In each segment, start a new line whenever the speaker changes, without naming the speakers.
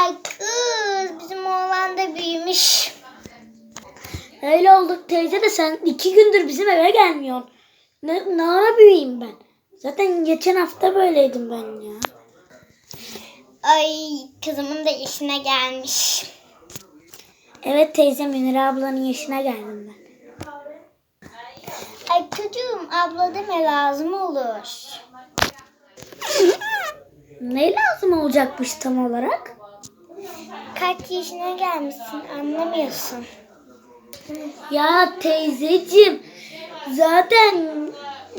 Ay kız bizim oğlan da büyümüş.
Öyle olduk teyze de sen iki gündür bizim eve gelmiyorsun. Ne, ne ara büyüyeyim ben? Zaten geçen hafta böyleydim ben ya.
Ay kızımın da işine gelmiş.
Evet teyze Münir ablanın yaşına geldim ben.
Ay çocuğum abla deme lazım olur.
Ne lazım olacakmış tam olarak?
Kaç yaşına gelmişsin anlamıyorsun.
Ya teyzeciğim zaten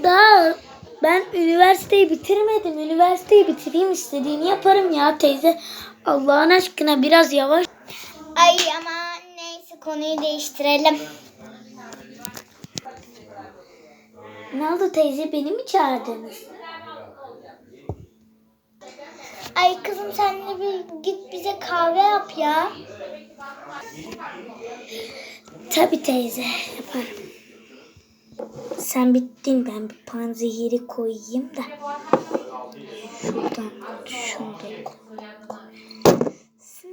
daha ben üniversiteyi bitirmedim. Üniversiteyi bitireyim istediğini yaparım ya teyze. Allah'ın aşkına biraz yavaş.
Ay ama neyse konuyu değiştirelim.
Ne oldu teyze beni mi çağırdınız?
Kızım sen de bir git bize kahve yap ya.
Tabii teyze yaparım. Sen bittin ben bir panzehiri koyayım da. Şuradan şunu da koy.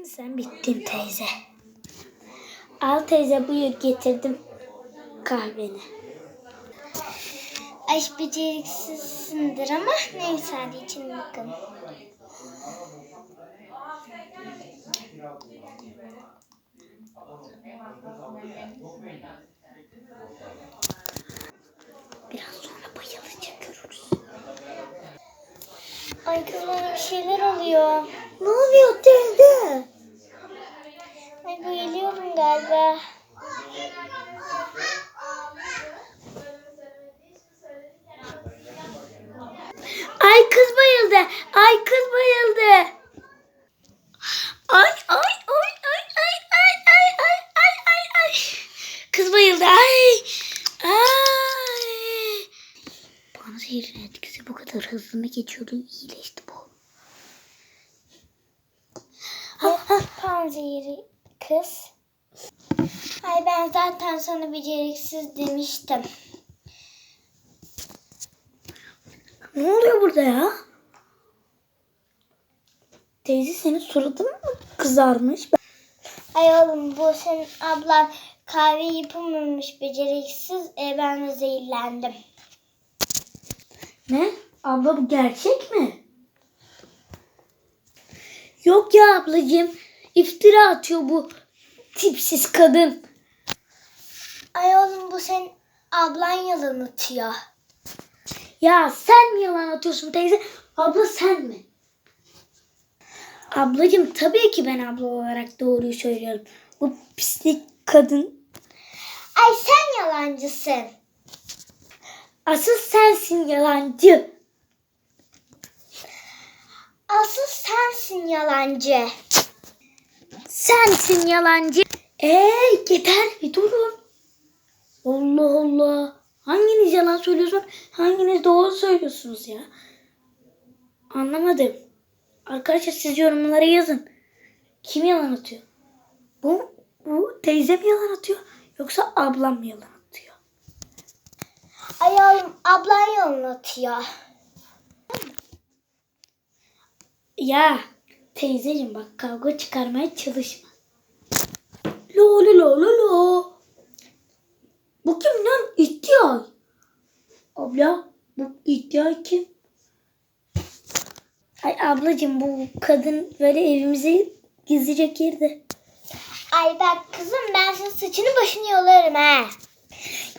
Sen bittin teyze. Al teyze buyur getirdim kahveni.
Ay beceriksizsindir ama neyse hadi için bakın.
Biraz sonra bayılacak görürüz.
Ay kız bana bir şeyler oluyor.
Ne oluyor teyze?
Ay bayılıyorum galiba.
Ay kız bayıldı. Ay kız bayıldı. Ay ay ay ay ay ay ay ay ay ay ay. Kız bayıldı. Ay. Ay. Bana zehirin etkisi bu kadar hızlı mı geçiyordu? İyileşti bu. Ha, ha.
Panzehiri kız. Ay ben zaten sana beceriksiz demiştim.
Ne oluyor burada ya? Suratın mı kızarmış?
Ay oğlum bu senin ablan kahve yapamamış beceriksiz. E, ben de zehirlendim.
Ne? Abla bu gerçek mi? Yok ya ablacığım. İftira atıyor bu tipsiz kadın.
Ay oğlum bu senin ablan yalan atıyor.
Ya sen mi yalan atıyorsun teyze? Abla sen mi? Ablacığım tabii ki ben abla olarak doğruyu söylüyorum. Bu pislik kadın
Ay sen yalancısın.
asıl sensin yalancı.
Asıl sensin yalancı.
Sensin yalancı. Ee yeter bir durun. Allah Allah. Hanginiz yalan söylüyorsun? Hanginiz doğru söylüyorsunuz ya? Anlamadım. Arkadaşlar siz yorumlara yazın. Kim yalan atıyor? Bu, bu teyze mi yalan atıyor? Yoksa ablam mı yalan atıyor?
Ay oğlum ablan yalan atıyor.
Ya teyzeciğim bak kavga çıkarmaya çalışma. Lo lo lo lo lo. Bu kim lan? İhtiyar. Abla bu ihtiyar kim? Ay ablacığım bu kadın böyle evimize gizlice girdi.
Ay bak kızım ben senin saçını başını yolarım ha.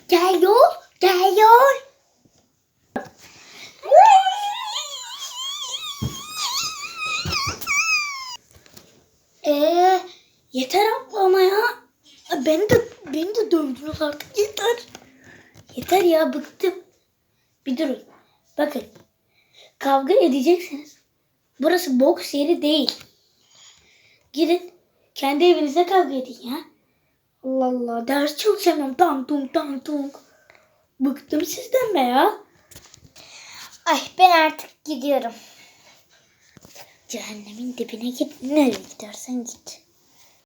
Gel yol, gel yol. Ee, yeter abla ama ya. Beni de beni de dövdünüz artık yeter. Yeter ya bıktım. Bir durun. Bakın. Kavga edeceksiniz. Burası boks yeri değil. Gidin. Kendi evinizde kavga edin ya. Allah Allah. Ders çalışamam. Tang tung tang tung. Bıktım sizden be ya.
Ay ben artık gidiyorum.
Cehennemin dibine git. Nereye gidersen git.